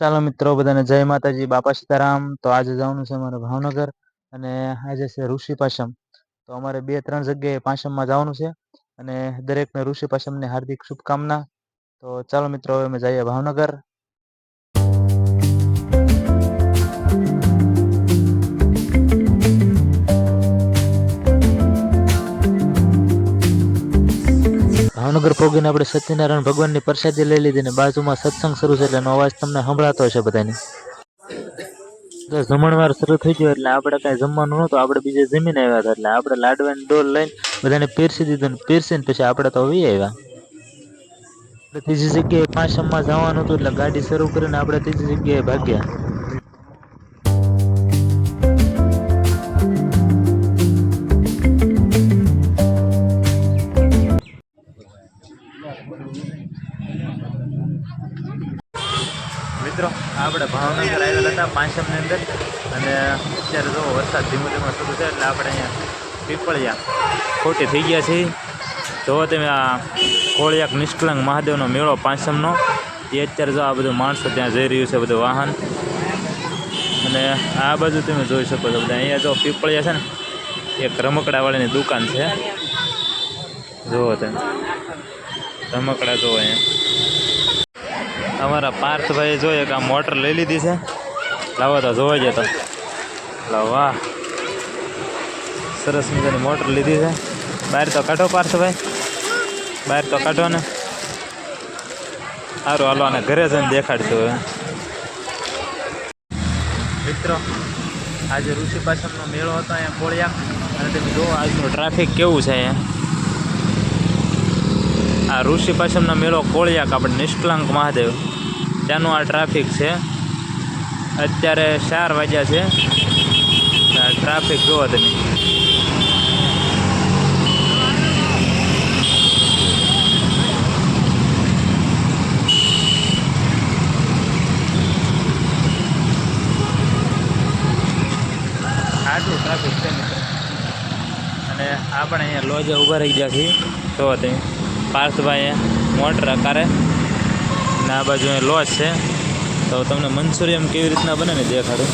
ચાલો મિત્રો, બધાને જય માતાજી, બાપા સીતારામ. તો આજે જવાનું છે અમારે ભાવનગર અને આજે છે ઋષિ પાસમ તો અમારે બે ત્રણ જગ્યાએ પાસમમાં જવાનું છે અને દરેકને ઋષિ પાશમની હાર્દિક શુભકામના. તો ચાલો મિત્રો, હવે અમે જઈએ ભાવનગર. ભાવનગર પોગીને આપણે સત્યનારાયણ ભગવાનની પ્રસાદી લઈ લીધી ને બાજુમાં સત્સંગ શરૂ છે એટલે અવાજ તમને સંભળાતો હશે બધાને. જમણવાર શરૂ થઈ ગયો એટલે આપણે કાંઈ જમવાનું નહોતું, આપણે બીજે જમીને આવ્યા હતા એટલે આપણે લાડવાની ડોલ લઈને બધાને પીરસી દીધું ને પીરસીને પછી આપણે તો વી આવ્યા. આપણે ત્રીજી જગ્યાએ પાંચમમાં જવાનું હતું એટલે ગાડી શરૂ કરીને આપણે ત્રીજી જગ્યાએ ભાગ્યા. પાંચમની અંદર. અને અત્યારે જો વરસાદ ધીમો ધીમો શરૂ છે એટલે આપણે અહીંયા પીપળિયા ખોટી થઈ ગયા છીએ. જોવો તમે આ કોળિયાક નિષ્કલંક મહાદેવનો મેળો પાંચમનો, એ અત્યારે જો આ બધું માણસો ત્યાં જઈ રહ્યું છે, બધું વાહન. અને આ બાજુ તમે જોઈ શકો છો બધા. અહીંયા જો પીપળિયા છે ને, એક રમકડાવાળીની દુકાન છે. જુઓ તમે. રમકડા જુઓ અહીંયા. અમારા પાર્થભાઈએ જોઈએ કે આ મોટર લઈ લીધી છે. લાવો તો જોવા જતો લાવો, વાહ. સરસ મજાની મોટર લીધી છે. બહાર તો કાઢો પાર્થભાઈ. બહાર તો કાઢો ને. સારું હાલો અને ઘરે જઈને દેખાડશું હવે. મિત્રો, આજે ઋષિ પાછળનો મેળો હતો અહીંયા કોળિયા અને તમે જુઓ, આજનું ટ્રાફિક કેવું છે અહીંયા. આ ઋષિ પાછળનો મેળો કોળિયાક, આપણે નિષ્કલંક મહાદેવ. ત્યાંનું આ ટ્રાફિક છે. અત્યારે ચાર વાગ્યા છે. ટ્રાફિક જુઓ તમે. આટલું ટ્રાફિક છે અને આપણે અહીંયા લોજે ઊભા રહી ગયા છીએ. તો તમે. પાર્થભાઈએ મોટર આકારે. અને આ બાજુ લોજ છે. તો તમને મંચુરિયમ કેવી રીતના બને ને દેખાડું.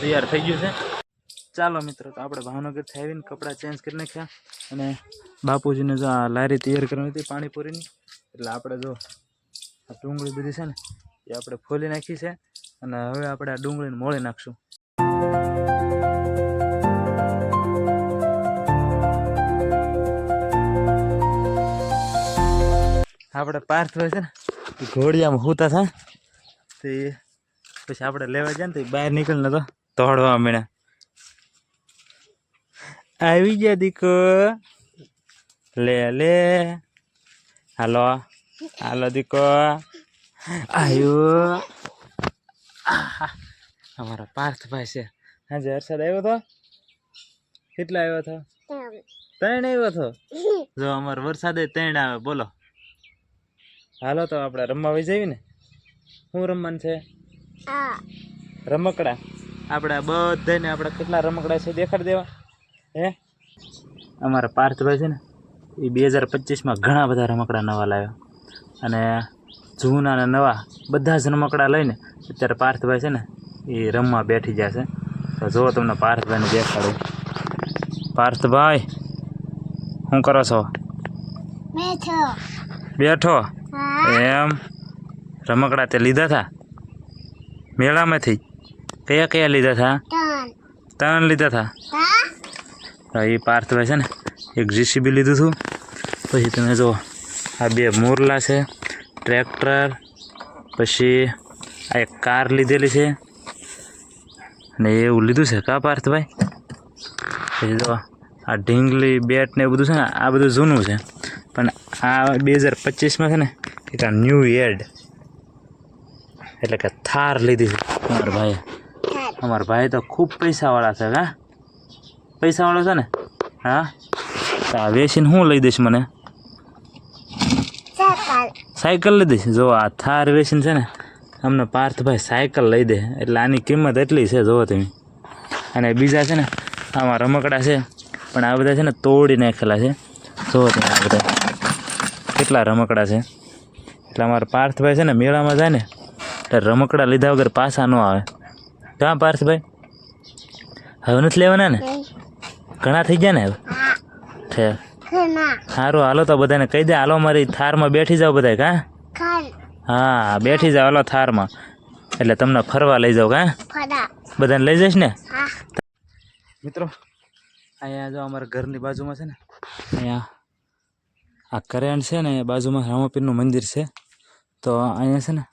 તૈયાર થઈ ગયું છે. ચાલો મિત્રો, તો આપણે ભાવનગરથી આવીને કપડાં ચેન્જ કરી નાખ્યા અને બાપુજીને જો આ લારી તૈયાર કરવાની હતી પાણીપુરીની. એટલે આપણે જો આ ડુંગળી બધી છે ને, એ આપણે ફોલી નાખી છે અને હવે આપણે આ ડુંગળીને મોળી નાખશું. આપણે પાર્થભાઈ છે ને, એ ઘોડિયામાં હુતા હતા તો એ પછી આપણે લેવા જાય ને તો એ બહાર નીકળીને તો દોડવા મીણા આવી ગયા દીકો લે લે. હાલો. હાલો દીકો. આયો. અમારો પાર્થભાઈ છે. હાજે વરસાદ આવ્યો હતો કેટલા આવ્યો હતો ત્રણ આવ્યો હતો જો અમારો વરસાદે ત્રણ આવે, બોલો. હાલો તો આપણે રમવા વહી જઈએ ને? શું રમવાનું છે? રમકડા. આપણે બધાને આપણે કેટલા રમકડા છે દેખાડી દેવા. હે? અમારા પાર્થભાઈ છે ને? એ બે હજાર પચીસમાં ઘણા બધા રમકડા નવા લાવ્યા. અને જૂના અને નવા બધા જ રમકડા લઈને અત્યારે પાર્થભાઈ છે ને એ રમવા બેઠી જશે તો જુઓ તમને પાર્થભાઈને દેખાડું. પાર્થભાઈ શું કરો છો? બેઠો. એમ? રમકડા તે લીધા હતા મેળામાંથી? કયા કયા લીધા હતા ત્રણ. લીધા હતા તો એ પાર્થભાઈ છે ને એક જીસીબી લીધું હતું પછી તમે જો આ બે મોરલા છે, ટ્રેક્ટર, પછી આ એક કાર લીધેલી છે. અને એવું લીધું છે. કા પાર્થભાઈ પછી જો આ ઢીંગલી બેટ ને એ બધું છે ને, આ બધું જૂનું છે. પણ આ બે હજાર પચીસમાં છે ને, એક આ ન્યૂ એડ. એટલે કે થાર લીધી છે. અમારા ભાઈએ. અમારા ભાઈ તો ખૂબ પૈસાવાળા છે હા પૈસાવાળો છે ને? હા? આ વેસીને શું લઈ દઈશ મને? સાયકલ. લઈ દઈશ? જો આ થાર વેસીન છે ને અમને પાર્થભાઈ સાયકલ લઈ દે. એટલે આની કિંમત એટલી છે જુઓ તમે. અને બીજા છે ને આમાં રમકડા છે પણ આ બધા છે ને તોડી નાખેલા છે. જુઓ તમે આ બધા. કેટલા રમકડા છે. એટલે અમારા પાર્થભાઈ છે ને મેળામાં જાય ને એટલે રમકડા લીધા વગર પાછા ન આવે. ક્યાં પાર્થભાઈ? હવે નથી લેવાના ને? ઘણા થઈ ગયા ને હવે? છે? સારું હાલો તો બધાને કહી દે. હાલો મારી થારમાં બેઠી જાઓ બધા હા હા બેઠી જાઓ હાલો થારમાં. એટલે તમને ફરવા લઈ જાઓ કા? બધાને લઈ જઈશ ને? મિત્રો અહીંયા જો અમારા ઘરની બાજુમાં છે ને અહીંયા આ કરેણ છે ને એ બાજુમાં રામાપીરનું મંદિર છે. તો અહીંયા છે ને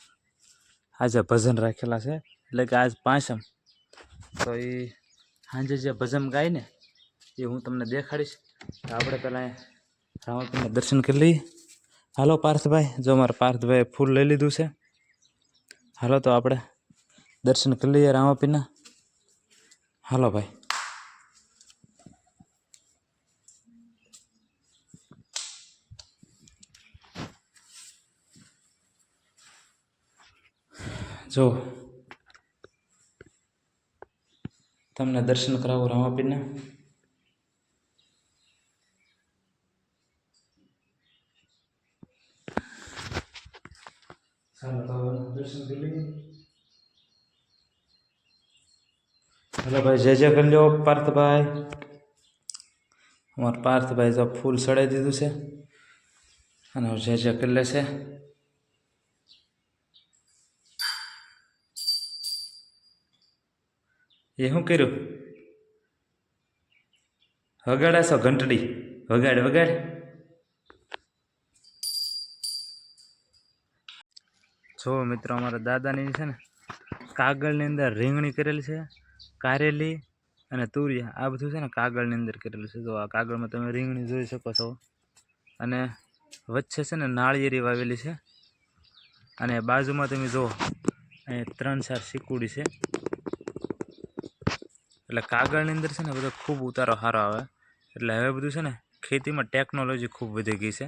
આજે ભજન રાખેલા છે. એટલે કે આજ પાંચમ. તો એ સાંજે જે ભજન ગાય ને એ હું તમને દેખાડીશ. આપણે પહેલાં રામાપીરના દર્શન કરી લઈએ. હાલો પાર્થભાઈ, જો મારા પાર્થભાઈએ ફૂલ લઈ લીધું છે. હાલો તો આપણે દર્શન કરી લઈએ રામાપીરના હાલો ભાઈ. જો, તમને દર્શન કરાવું રામાપીરના ચાલો હેલો ભાઈ જય જય કરી લો પાર્થભાઈ અમારા પાર્થભાઈ તો ફૂલ સડાઈ દીધું છે અને જય જય કરી લેશે એ શું કર્યું વગાડાશો ઘંટડી વગાડ વગાડ જો મિત્રો, અમારા દાદાની છે ને, કાગળની અંદર રીંગણી કરેલી છે, કારેલી અને તુરિયા આ બધું છે ને કાગળની અંદર કરેલું છે. જો આ કાગળમાં તમે રીંગણી જોઈ શકો છો. અને વચ્ચે છે ને નાળિયેરી વાવેલી છે. અને બાજુમાં તમે જુઓ અહીંયા ત્રણ ચાર સિકુડી છે. એટલે કાગળની અંદર છે ને બધો ખૂબ ઉતારો સારો આવે. એટલે હવે બધું છે ને ખેતીમાં ટેકનોલોજી ખૂબ વધી ગઈ છે.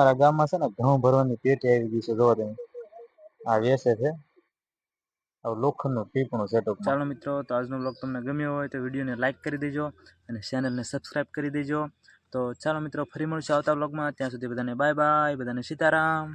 અમારા ગામમાં છે ને ઘઉં ભરવાની પેટી આવી ગઈ છે, જોવા તમે આ વેસે છે. લોખંડનું ટીપણું સેટઅપ ચાલો મિત્રો, તો આજનો બ્લોગ તમને ગમ્યો હોય તો વિડીયોને લાઇક કરી દેજો અને ચેનલને સબસ્ક્રાઇબ કરી દેજો. તો ચાલો મિત્રો, ફરી મળશું આવતા બ્લોગમાં ત્યાં સુધી બધાને બાય બાય બધાને સીતારામ.